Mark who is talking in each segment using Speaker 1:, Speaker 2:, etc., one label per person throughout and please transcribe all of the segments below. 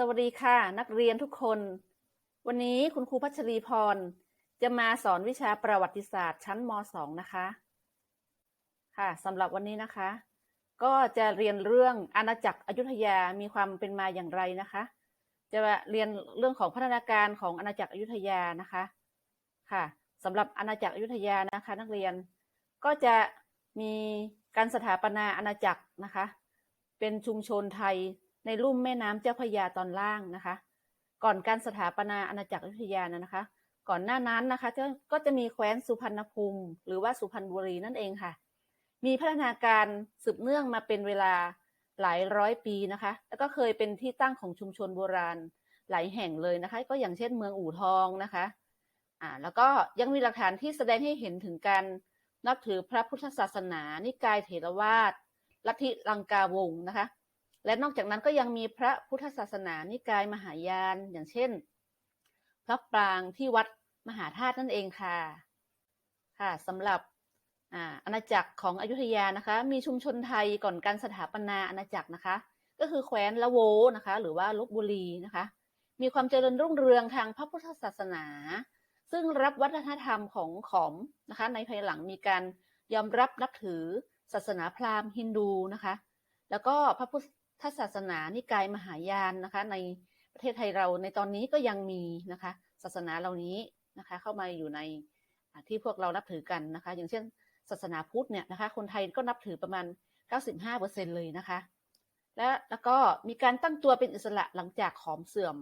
Speaker 1: สวัสดีค่ะ นักเรียนทุกคน วันนี้คุณครูพัชรีพร จะมาสอนวิชาประวัติศาสตร์ชั้นม .2 นะคะ ค่ะสำหรับวันนี้นะคะ ก็จะเรียนเรื่องอาณาจักรอยุธยามีความเป็นมาอย่างไรนะคะ จะเรียนเรื่องของพัฒนาการของอาณาจักรอยุธยานะคะค่ะสำหรับอาณาจักรอยุธยานะคะ นักเรียนก็จะมีการสถาปนาอาณาจักรนะคะ เป็นชุมชนไทย ในลุ่มแม่น้ำเจ้าพระยาตอนล่างนะคะ ก่อนการสถาปนาอาณาจักรอยุธยานะนะคะ ก่อนหน้านั้นนะคะก็ก็จะมีแคว้นสุพรรณภูมิ หรือว่าสุพรรณบุรีนั่นเองค่ะ มีพัฒนาการสืบเนื่องมาเป็นเวลาหลายร้อยปีนะคะ แล้วก็เคยเป็นที่ตั้งของชุมชนโบราณหลายแห่งเลยนะคะ ก็อย่างเช่นเมืองอู่ทองนะคะอ่าแล้วก็ยังมีหลักฐานที่แสดงให้เห็นถึงการนับถือพระพุทธศาสนา นิกายเถรวาทลัทธิลังกาวงศ์นะคะ และนอกจากนั้นก็ยังมีพระพุทธศาสนานิกายมหายาน อย่างเช่น พระปรางที่วัดมหาธาตุนั่นเองค่ะ ค่ะสำหรับอาณาจักรของอยุธยานะคะ มีชุมชนไทยก่อนการสถาปนาอาณาจักรนะคะ ก็คือแคว้นละโวนะคะ หรือว่าลบบุรีนะคะ มีความเจริญรุ่งเรืองทางพระพุทธศาสนา ซึ่งรับวัฒนธรรมของขอมนะคะ ในภายหลังมีการยอมรับนับถือศาสนาพราหมณ์ฮินดูนะคะ แล้วก็พระพุทธ ถ้าศาสนานิกายมหายานนะคะ ในประเทศไทยเราในตอนนี้ก็ยังมีนะคะ ศาสนาเหล่านี้นะคะ เข้ามาอยู่ในที่พวกเรานับถือกันนะคะ อย่างเช่น ศาสนาพุทธเนี่ยนะคะ คนไทยก็นับถือประมาณ 95%เลยนะคะ และแล้วก็มีการตั้งตัวเป็นอิสระหลังจากขอมเสื่อม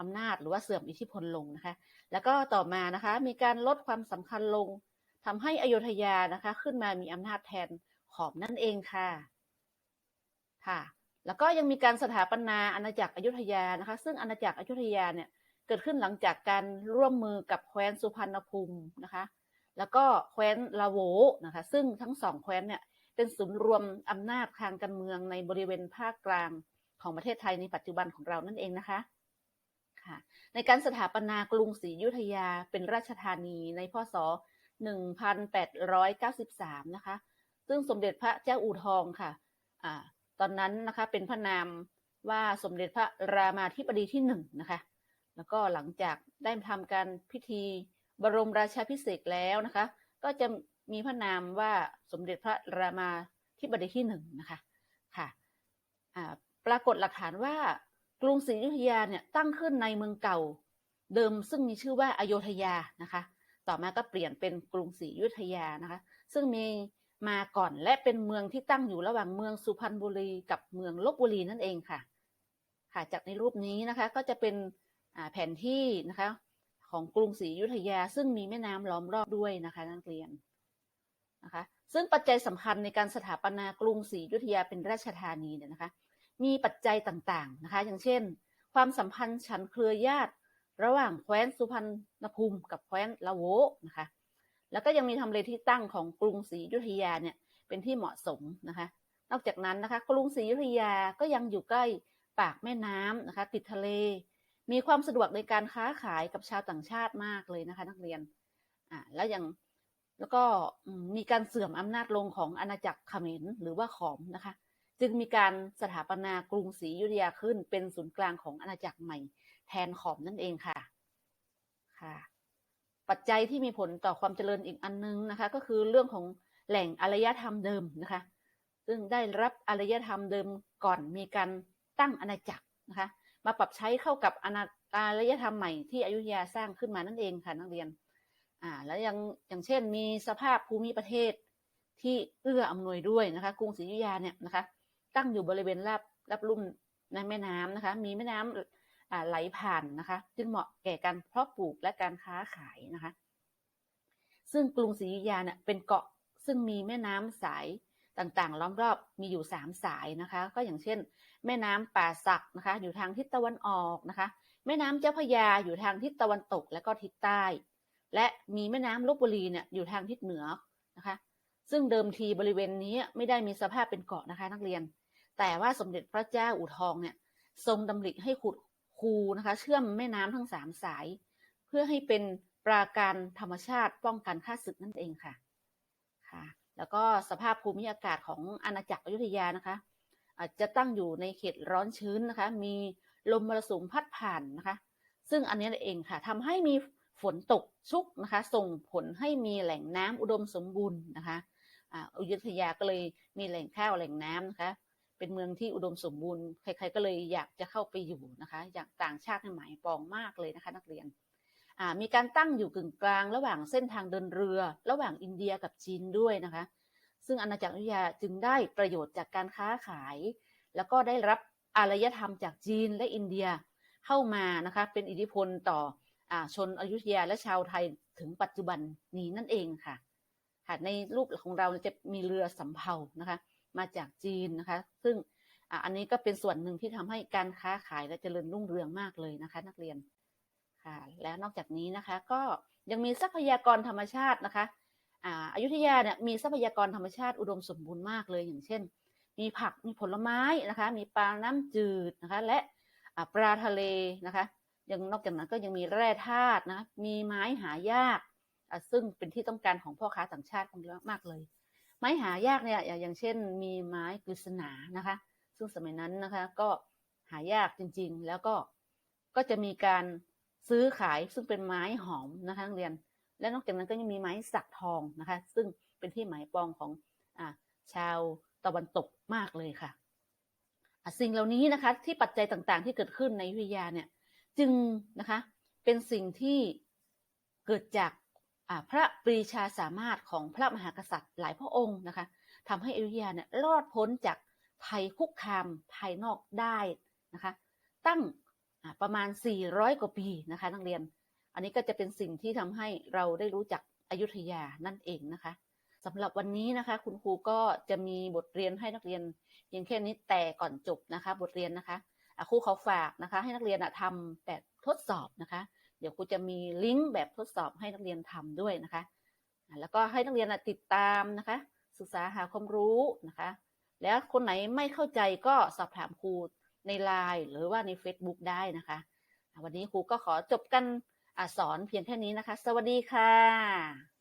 Speaker 1: อำนาจหรือว่าเสื่อมอิทธิพลลงนะคะ แล้วก็ต่อมานะคะมีการลดความสำคัญลงทำให้อโยธยานะคะ ขึ้นมามีอำนาจแทนขอมนั่นเองค่ะ ค่ะ แล้วก็ยังมีการสถาปนาอาณาจักรอยุธยานะคะ ซึ่งอาณาจักรอยุธยาเนี่ยเกิดขึ้นหลังจากการร่วมมือกับแคว้นสุพรรณภูมินะคะ แล้วก็แคว้นลาโวนะคะ ซึ่งทั้งสองแคว้นเนี่ยเป็นศูนย์รวมอำนาจทางการเมืองในบริเวณภาคกลางของประเทศไทยในปัจจุบันของเรานั่นเองนะคะค่ะในการสถาปนากรุงศรีอยุธยาเป็นราชธานีในพศ 1893 นะคะ ซึ่งสมเด็จพระเจ้าอู่ทองค่ะอ่า ตอนนั้นนะคะเป็นพระนามว่าสมเด็จพระรามาธิบดีที่หนึ่งนะคะ แล้วก็หลังจากได้ทำการพิธีบรมราชาพิเศษแล้วนะคะ ก็จะมีพระนามว่าสมเด็จพระรามาธิบดีที่หนึ่งนะคะค่ะปรากฏหลักฐานว่ากรุงศรีอยุธยาเนี่ยตั้งขึ้นในเมืองเก่าเดิมซึ่งมีชื่อว่าอโยธยานะคะ ต่อมาก็เปลี่ยนเป็นกรุงศรีอยุธยานะคะ ซึ่งมี มาก่อนและเป็นเมืองที่ตั้งอยู่ระหว่างเมืองสุพรรณบุรีกับเมืองลบบุรีนั่นเองค่ะ ค่ะจากในรูปนี้นะคะก็จะเป็นแผนที่นะคะของกรุงศรีอยุธยา ซึ่งมีแม่น้ำล้อมรอบด้วยนะคะนักเรียนนะคะซึ่งปัจจัยสำคัญในการสถาปนากรุงศรีอยุธยาเป็นราชธานีเนี่ยนะคะมีปัจจัยต่างๆนะคะ อย่างเช่น ความสัมพันธ์ฉันเครือญาติ ระหว่างแคว้นสุพรรณภูมิกับแคว้นละโวนะคะ แล้วก็ยังมีทำเลที่ตั้งของกรุงศรีอยุธยาเนี่ยเป็นที่เหมาะสมนะคะ นอกจากนั้นนะคะ กรุงศรีอยุธยาก็ยังอยู่ใกล้ปากแม่น้ำนะคะ ติดทะเล มีความสะดวกในการค้าขายกับชาวต่างชาติมากเลยนะคะ นักเรียนอ่าแล้วยังแล้วก็มีการเสื่อมอำนาจลงของอาณาจักรเขมรหรือว่าขอมนะคะ จึงมีการสถาปนากรุงศรีอยุธยาขึ้นเป็นศูนย์กลางของอาณาจักรใหม่ แทนขอมนั่นเองค่ะค่ะ ปัจจัยที่มีผลต่อความเจริญอีกอันนึงนะคะ ก็คือเรื่องของแหล่งอารยธรรมเดิมนะคะ ซึ่งได้รับอารยธรรมเดิมก่อนมีการตั้งอาณาจักรนะคะ มาปรับใช้เข้ากับอารยธรรมใหม่ที่อยุธยาสร้างขึ้นมานั่นเองค่ะนักเรียนอ่าแล้วยังอย่างเช่นมีสภาพภูมิประเทศที่เอื้ออำนวยด้วยนะคะกรุงศรีอยุธยาเนี่ยนะคะ ตั้งอยู่บริเวณราบรับลุ่มในแม่น้ำนะคะ มีแม่น้ำ ไหลผ่านนะคะ จึงเหมาะแก่การเพาะปลูกและการค้าขายนะคะ ซึ่งกรุงศรีอยุธยาเนี่ยเป็นเกาะซึ่งมีแม่น้ำสายต่างๆ ล้อมรอบมีอยู่ 3 สายนะคะ ก็อย่างเช่น แม่น้ำป่าสักนะคะ อยู่ทางทิศตะวันออกนะคะ แม่น้ำเจ้าพระยาอยู่ทางทิศตะวันตกและก็ทิศใต้ และมีแม่น้ำลบบุรีเนี่ยอยู่ทางทิศเหนือนะคะ ซึ่งเดิมทีบริเวณนี้ไม่ได้มีสภาพเป็นเกาะนะคะนักเรียน แต่ว่าสมเด็จพระเจ้าอู่ทองเนี่ยทรงดำริให้ขุด คูนะคะ เชื่อมแม่น้ำทั้งสามสาย เพื่อให้เป็นปราการธรรมชาติป้องกันข้าศึกนั่นเองค่ะค่ะ แล้วก็สภาพภูมิอากาศของอาณาจักรอยุธยานะคะอาจจะตั้งอยู่ในเขตร้อนชื้นนะคะ มีลมมรสุมพัดผ่านนะคะ ซึ่งอันนี้เองค่ะทำให้มีฝนตกชุกนะคะ ส่งผลให้มีแหล่งน้ำอุดมสมบูรณ์นะคะอ่าอยุธยาก็เลยมีแหล่งข้าวแหล่งน้ำนะคะ เป็นเมืองที่อุดมสมบูรณ์ ใคร ๆ ก็เลยอยากจะเข้าไปอยู่นะคะ อยากต่างชาติให้หมายปองมากเลยนะคะ นักเรียนอ่ามีการตั้งอยู่กึ่งกลาง ระหว่างเส้นทางเดินเรือ ระหว่างอินเดียกับจีนด้วยนะคะ ซึ่งอาณาจักรอยุธยาจึงได้ประโยชน์จากการค้าขาย แล้วก็ได้รับอารยธรรมจากจีนและอินเดียเข้ามานะคะ เป็นอิทธิพลต่ออาชนอยุธยาและชาวไทยถึงปัจจุบันนี้นั่นเองค่ะค่ะในรูปของเราจะมีเรือสำเภานะคะ มาจากจีนนะคะ ซึ่งอันนี้ก็เป็นส่วนหนึ่งที่ทำให้การค้าขายและเจริญรุ่งเรืองมากเลยนะคะ นักเรียนค่ะ แล้วนอกจากนี้นะคะ ก็ยังมีทรัพยากรธรรมชาตินะคะอ่าอยุธยาเนี่ยมีทรัพยากรธรรมชาติอุดมสมบูรณ์มากเลยอย่างเช่น มีผักมีผลไม้นะคะ มีปลาน้ำจืดนะคะ และปลาทะเลนะคะยังนอกจากนั้นก็ยังมีแร่ธาตุนะมีไม้หายากอะซึ่งเป็นที่ต้องการของพ่อค้าต่างชาติมากเลย ไม้หายากเนี่ยอย่างเช่น มีไม้กฤษณานะคะ ซึ่งสมัยนั้นนะคะ ก็หายากจริงๆ แล้วก็ก็จะมีการซื้อขายซึ่งเป็นไม้หอมนะคะนักเรียน และนอกจากนั้นก็ยังมีไม้สักทองนะคะ ซึ่งเป็นที่หมายปองของอชาวตะวันตกมากเลยค่ะสิ่งเหล่านี้นะคะที่ปัจจัยต่างๆ ที่เกิดขึ้นในอยุธยาเนี่ยจึงนะคะเป็นสิ่งที่เกิดจาก พระปรีชาสามารถของพระมหากษัตริย์หลายพระองค์นะคะทำให้อยุธยาเนี่ยรอดพ้นจากภัยคุกคามภายนอกได้นะคะตั้งประมาณ 400 กว่าปีนะคะนักเรียน อันนี้ก็จะเป็นสิ่งที่ทำให้เราได้รู้จักอยุธยานั่นเองนะคะสำหรับวันนี้นะคะ คุณครูก็จะมีบทเรียนให้นักเรียนเพียงแค่นี้แต่ก่อนจบนะคะ บทเรียนนะคะครูเขาฝากนะคะ ให้นักเรียนทำแบบทดสอบนะคะ เดี๋ยวครูจะมีลิงก์แบบทดสอบให้นักเรียนทำด้วยนะคะ แล้วก็ให้นักเรียนติดตามนะคะ ศึกษาหาความรู้นะคะ แล้วคนไหนไม่เข้าใจก็สอบถามครูในไลน์หรือว่าใน Facebook ได้นะคะ วันนี้ครูก็ขอจบกันอสอนเพียงแค่นี้นะคะ สวัสดีค่ะ